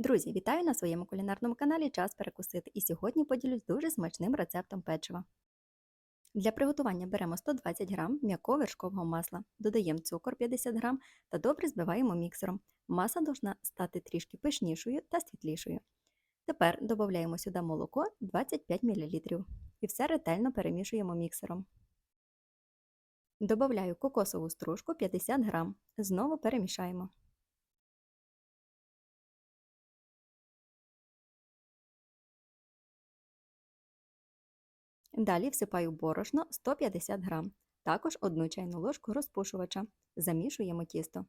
Друзі, вітаю на своєму кулінарному каналі Час перекусити. І сьогодні поділюсь дуже смачним рецептом печива. Для приготування беремо 120 г м'якого вершкового масла, додаємо цукор 50 г та добре збиваємо міксером. Маса должна стати трішки пишнішою та світлішою. Тепер додаємо сюди молоко 25 мл і все ретельно перемішуємо міксером. Добавляю кокосову стружку 50 г. Знову перемішаємо. Далі всипаю борошно 150 г, також 1 чайну ложку розпушувача. Замішуємо тісто.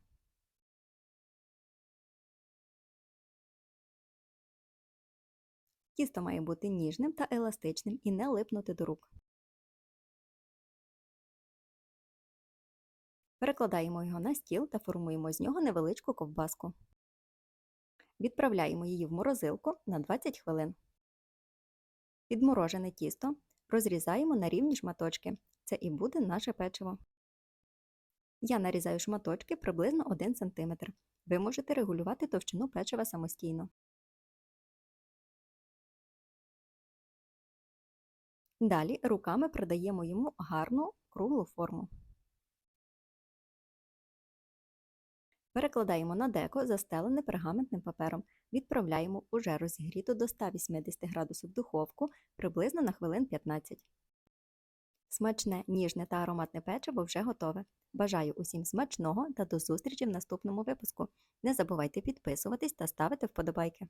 Тісто має бути ніжним та еластичним і не липнути до рук. Перекладаємо його на стіл та формуємо з нього невеличку ковбаску. Відправляємо її в морозилку на 20 хвилин. Підморожене тісто розрізаємо на рівні шматочки. Це і буде наше печиво. Я нарізаю шматочки приблизно 1 см. Ви можете регулювати товщину печива самостійно. Далі руками придаємо йому гарну круглу форму. Перекладаємо на деко, застелене пергаментним папером. Відправляємо уже розігріту до 180 градусів духовку приблизно на хвилин 15. Смачне, ніжне та ароматне печиво вже готове. Бажаю усім смачного та до зустрічі в наступному випуску. Не забувайте підписуватись та ставити вподобайки.